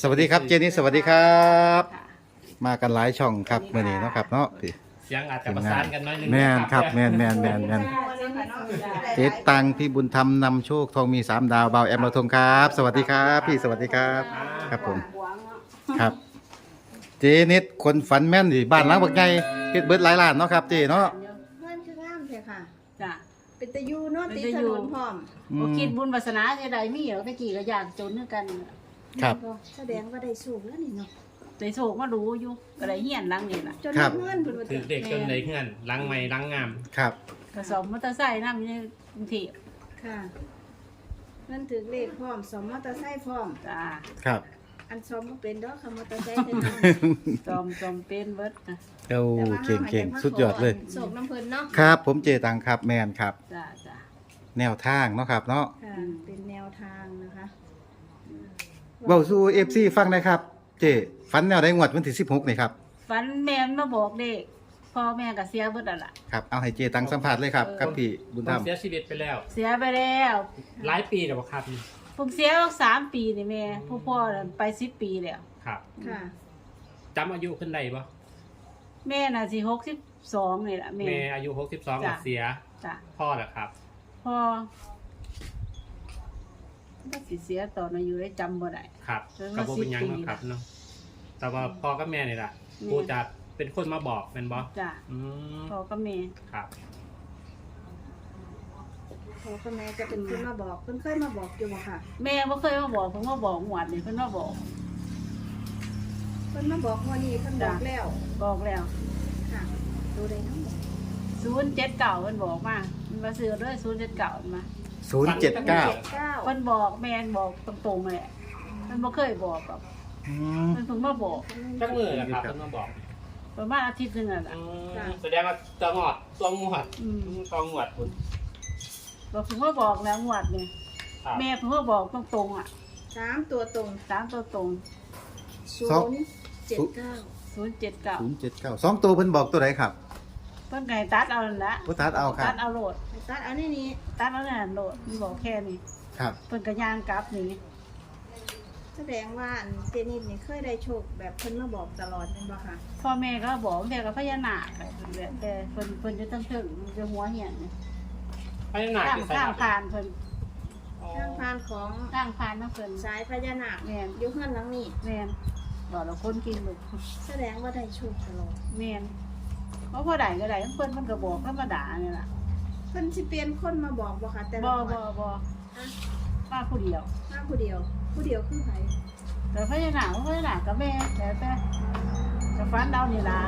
สวัสดีครับเจนี่สวัสดีครับ ค่ะ มากันหลายช่องครับมื่อนี้เนาะครับเนาะพี่เสียงอาจจะประสานกันน้อยหนึงแม่นครับนะแม่นแม่นแม่นแม่นเจตังพี่บุญธรรมนำโชคทองมีสามดาวเบาแอมเราทงครับ สวัสดีครับ พี่สวัสดีครับ ครับผม ครับ เจนิดคนฝันแม่นดิบ้านหล้างบักไงเฮ็ดเบิดหลายล้านเนาะครับเจเนาะเพื่อนคืองามเถอะค่ะ จ้ะ เป็นตะยูเนาะเป็นติดตะถยู นนพร้อม อืบ่มคิดบุญวาสนาจะได้มีหรอกตะกี้ก็อยากจนคือกัน ครับ แสดงว่าได้สูงแล้วนี่เนาะได้โชคมารู้อยู่ก็ได้เฮียนหลังนี่ล่ะจนครับเพื่อนเพิ่นว่าถือเด็กจนในเฮือนล้างไม้ล้างงาม ครับ ก็สอบมอเตอร์ไซค์นำอยู่ในกรุงเทพค่ะเพิ่นถือเลขพร้อมสมมอเตอร์ไซค์พร้อม จ้าครับ อันสมบ่เป็นดอกค่ะมอเตอร์ไซค์เพิ่นจอมจอมเป็นเบิดนะเอ้าเก่งเก่งสุดยอดเลย โศกน้ำเพิ่นเนาะ ครับ ผมเจตังครับแมนครับ จ้าจ้าแนวทางเนาะครับเนาะ ค่ะ เป็นแนวทางนะคะ เบาสู่ FC ฟังหนะครับ เจฝันแนวได้งวดวันที่16นี่ครับ ฝันแม่นมาบอกเด็กพ่อแม่ก็เสียเบิดแล้วล่ะ ครับ เอาให้เจตังสัมผัสเลยครับกับพี่บุญธรรม เสียชีวิตไปแล้ว เสียไปแล้วหลายปีแล้วบ่ครับนี่ผมเสียมาสามปีนี่แม่ผู้พ่อนั่นไป10ปีแล้ว ครับค่ะจำอายุขึ้นได้บ่แม่น่ะสิ62นี่ล่ะแม่ แม่อายุ 62จ้ะเสียจ้ะพ่อเหรอครับ พ่อ ก็สิเสียตอนอายุได้จำบ่ได้ ครับเออก็บ่เป็นหยังสิบปีเนาะครับเนาะแต่ว่าพ่อกับแม่นี่ล่ะแม่ผู้จะเป็นคนมาบอกแม่นบ่จ้ะอืมพ่อก็แม่ครับพ่อกับแม่จะเป็นคนมาบอกเพิ่นเคยมาบอกอยู่บ่ค่ะแม่บ่เคยมาบอกผมมาบอกหวดนี่เพิ่นมาบอกเพิ่นมาบอกว่านี่เพิ่นบอกแล้วบอกแล้วค่ะดูได้เนาะ079เพิ่นบอกมามันมาซื้อเด้อ079มา 079เก้าเพิ่นบอกแม่นบอกตรงๆเลยเพิ่นบ่เคยบอกหรอกอืมเพิ่นเพิ่งมาบอกจักมือเหรอครับเพิ่นมาบอกประมาณอาทิตย์หนึงนั่นอืล่ะมแสดงว่าตัวงอดตัวงวดอืมตัวงวดคุณบอกเพิ่งมาบอกแล้วหวดนี่ครับแม่เพิ่งมาบอกตรงๆอะสามตัวตรงตามตัวตรงศูสองนย์เจ็ดเก้า079 079สองตัวเพิ่นบอกตัวไหนครับ เพิ่นไก่ตัดเอานั่นละบ่ตัดเอาครับตัดเอาโหลด ตัดเอานี่นี่ตัดเอานั่นโหลดมันบอกแค่นี้ครับ เพิ่นก็ย่างกลับนี่แสดงว่าอันเจนิดนี่เคยได้โชคแบบเพิ่นมาบอกตลอดเป็นบ่ค่ะพ่อแม่ก็บอกแม่ก็พญานาคอะไรเพิ่นแบบแต่เพิ่นเพิ่นจะต้องถึงมันจะหัวเหียนนี่พญานาคข้างคือใส่ข้างครับผ่านเพิ่นทางพานของข้างผ่านนะเพิ่นสายพญานาคแม่นอยู่ข้างหลังนี่แม่นบอกเราคนกินลูกแสดงว่าได้โชคตลอดแม่น เพราะพอได้ก็ได้เพิ่นเพิ่นก็บอกธรรมดานี่ล่ะเพิ่นสิเปลี่ยนคนมาบอกบ่ค่ะ แต่บ่ละบ่วันบ่อะมาผู้เดียว มาผู้เดียว ผู้เดียวคือไผแต่พญานาคพญานาคก็แม่แต่แต่จะฟันเดานี่ล่ะ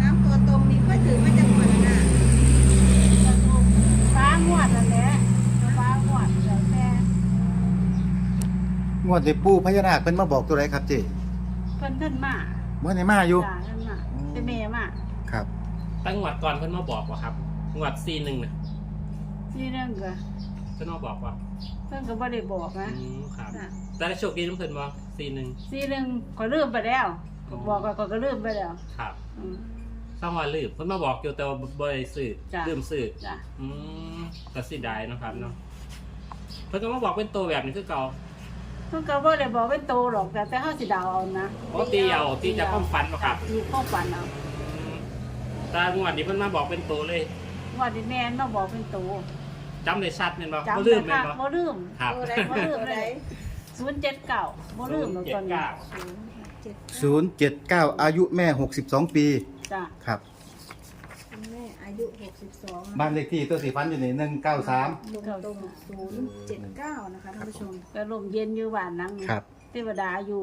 น้ำตัวตรงนี่เคยถือมาจากหมดน่ะฟ้างวดนั่นแหละฟ้างวดแล้วแต่งวดนี้ปู่พญานาคเพิ่นมาบอกตัวไหนครับเจ เพิ่นขึ้นมาเมื่อไหนมาอยู่ จ้าขึ้นมาแต่แม่มาครับ ตั้งงวดก่อนเพิ่นมาบอกว่าครับงวดซีหนึ่งน่ะที่เรื่องก็เพิ่นมาบอกว่าเพิ่นก็บ่ได้บอกนะอืมครับค่ะแต่ได้โชคดีน้ำเพิ่นบ่ซีหนึ่งที่เรื่องก็ลืมไปแล้วก็บอกก็ก็ลืมไปแล้วครับอืม ต้องว่าลืมเพิ่นมาบอกอยู่แต่ว่าบ่ได้ซื้อจ้ะ ลืมซื้อจ้ะอืมก็สิได้เนาะครับเนาะเพิ่นก็มาบอกเป็นตัวแบบนี้คือเก่า เพิ่นก็บ่ได้บอกเป็นโตหรอกแต่แต่เฮาสิเดาเอานะปกติเอาที่จะความฝันบ่ครับมีข้อฝันเอาอืมแต่งวดนี้เพิ่นมาบอกเป็นตัวเลยว่าดิแม่นมาบอกเป็นโตจำได้ชัดแม่นบ่จำบ่ลืมแม่ได้นค่ะบ่ บ่ลืมครับ ตัวใดบ่ลืมตัวเลใดย079บ่ลืมหรอกตอนนี้079เจ็ด079อายุแม่62ปี จ้ะ ครับคุณแม่ อายุ 62บ้านเลขที่ตัวสีฟันอยู่นี่193ตรงตรงศูนย์เจ็ดเก้านะคะท่านผู้ชมก็ลมเย็นอยู่บ้านนังนี่ครับ เทวดาอยู่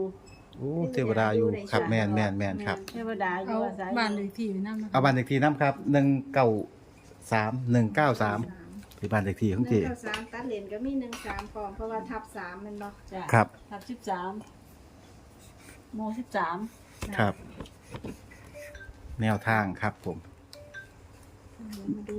โอ้เทวดาอยู่ครับแม่นแม่นแม่นครับ เทวดาอยู่เอาอาศัยบ้านเลขที่ไว้นำเอาบ้านเลขที่น้ำครับ193 193ที่บ้านเลขที่ของหเจนึ่งกับสามตัดเลนก็มีหนึ่งสามพร้อมเพราะว่าทับสามแมันบ่จ้ะครับ ทับสิบสามโมสิบสามครับ แนวทางครับผมาดู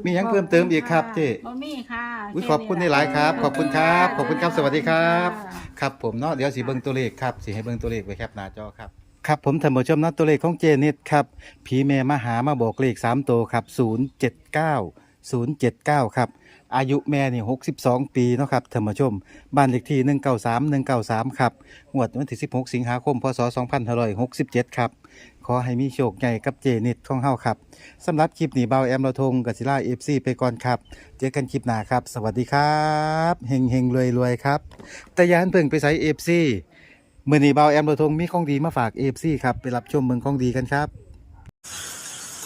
มีหยังเพิ่มเติมอีกครับเจบ่มีค่ะอุ๊ยแขอบคุณหลายๆครับ ขอบคุณครับ ขอบคุณครับ สวัสดีครับ ค่ะ ครับผมเนาะ เดี๋ยวสิเบิ่งตัวเลขครับสิให้เบิ่งตัวเลขไว้แคปหน้าจอครับ ครับผมท่านผู้ชมเนาะตัวเลขของเจนิดครับ ผีแม่มาหามาบอกเลข 3 ตัวครับ 079 079 ครับ อายุแม่นี่62 ปีเนาะครับท่านผู้ชม บ้านเลขที่ 193 193 ครับงวดวันที่ 16 สิงหาคม พศ 2567 ครับ ขอให้มีโชคใหญ่กับเจนิดของเฮาครับสำหรับคลิปนี้เบาแอมเราทงกับศิลา FC ไปก่อนครับ เจอกันคลิปหน้าครับ สวัสดีครับเฮงเฮงรวยรวยครับ แต่อยาหันเพิ่งไปใส่ FC มื่อนี้เบาแอมเราทงมีของดีมาฝาก FC ครับ ไปรับชมเมืองของดีกันครับ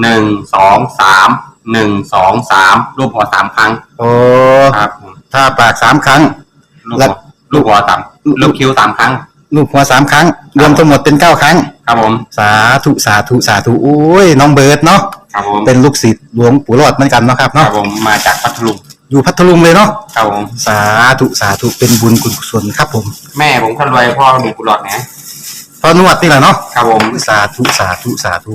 หนึ่งสองสามหนึ่งสองสามรูปหัวสามครั้งโอ้ครับผมถ้าปากสามครั้ง ลูกแล้หัววลูกหัวสามลูกคิ้วสามครั้ง ลูกหัวสามครั้ง รวมทั้งหมดเป็นเก้าครั้ง ครับผม สาธุสาธุสาธุโอ้ยน้องเบิร์ดเนาะครับผมเป็นลูกศิษย์หลวงปู่รอดเหมือนกันเนาะครับครับเนาะผมมาจากพัทลุงอยู่พัทลุงเลยเนาะครับผมสาธุสาธุเป็นบุญกุศลครับผมแม่ผมคนรวยพ่อมีกุหลาบนะพอนวดนี่แหละเนาะครับผม สาธุสาธุสาธุ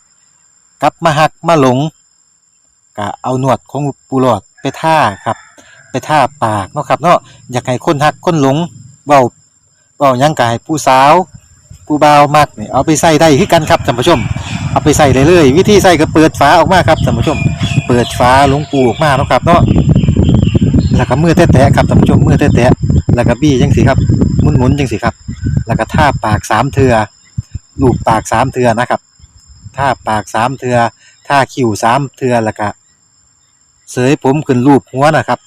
กลับมาหักมาหลงก็เอาหนวดของปูหลอดไปท่าครับ ไปท่าปากเนาะครับเนาะอยากให้คนหักคนหลงเว้าเว้ายังกายผู้สาวผู้บ่าวมักนี่เอาไปใส่ได้คือกันครับท่านผู้ชม เอาไปใส่ได้เลย วิธีใส่ก็เปิดฝาออกมาครับท่านผู้ชม เปิดฝาหลวงปูออกมาเนาะครับเนาะแล้วก็มือแตะๆครับท่านผู้ชมมือแตะๆแล้วก็บี้จังสิครับหมุนๆจังสิครับ แล้วก็ท่าปากสามเทือลูบปากสามเทือนะครับ ท่าปากสามเทือท่าคิ้วสามเทือแล้วก็เสยผมขึ้นรูปหัวนะครับ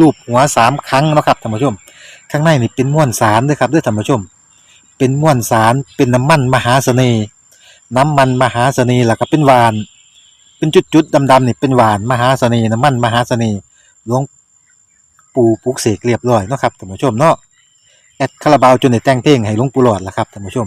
รูปหัวสามครั้งนะครับท่านผู้ชม ข้างในนี่เป็นม้วนสารด้วยครับด้วยท่านผู้ชม เป็นม้วนสารเป็นน้ำมันมหาเสน่ห์น้ำมันมหาเสน่ห์แล้วก็เป็นหวาน เป็นจุดๆดำๆนี่เป็นหวานมหาเสน่ห์น้ำมันมหาเสน่ห์หลวงปู่ปลุกเสกเรียบร้อยนะครับท่านผู้ชมเนาะแอดคาราบาวจนได้แต่งเพลงให้หลวงปู่หลอดล้วครับท่านผู้ชม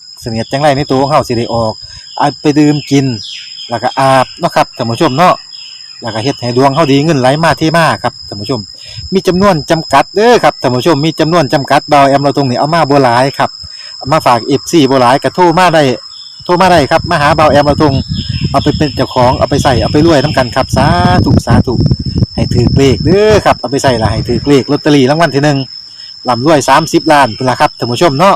เสนียดจังไรในตัวของเฮาสิได้ออกเอาไปดื่มกิน แล้วก็อาบเนาะครับท่านผู้ชมเนาะแล้วก็เฮ็ดให้ดวงเฮาดีเงินไหลมาเทมาครับท่านผู้ชม มีจำนวนจำกัดเด้อครับท่านผู้ชมมีจำนวนจำกัดเบาแอมเราตรงนี้เอามาบ่หลายครับเอามาฝาก FC บ่หลายก็โทรมาได้โทรมาได้ครับมาหาเบาแอมเราตรงเอาไปเป็นเจ้าของเอาไปใส่เอาไปรวยนํกันครับสาธุสาธุให้ถือเลขเด้อครับเอาไปใส่ละให้ถือเลขลอตเตอรี่รางวัลที่หนึ่งลำรวย30ล้านพุ่นล่ะครับท่านผู้ชมเนาะ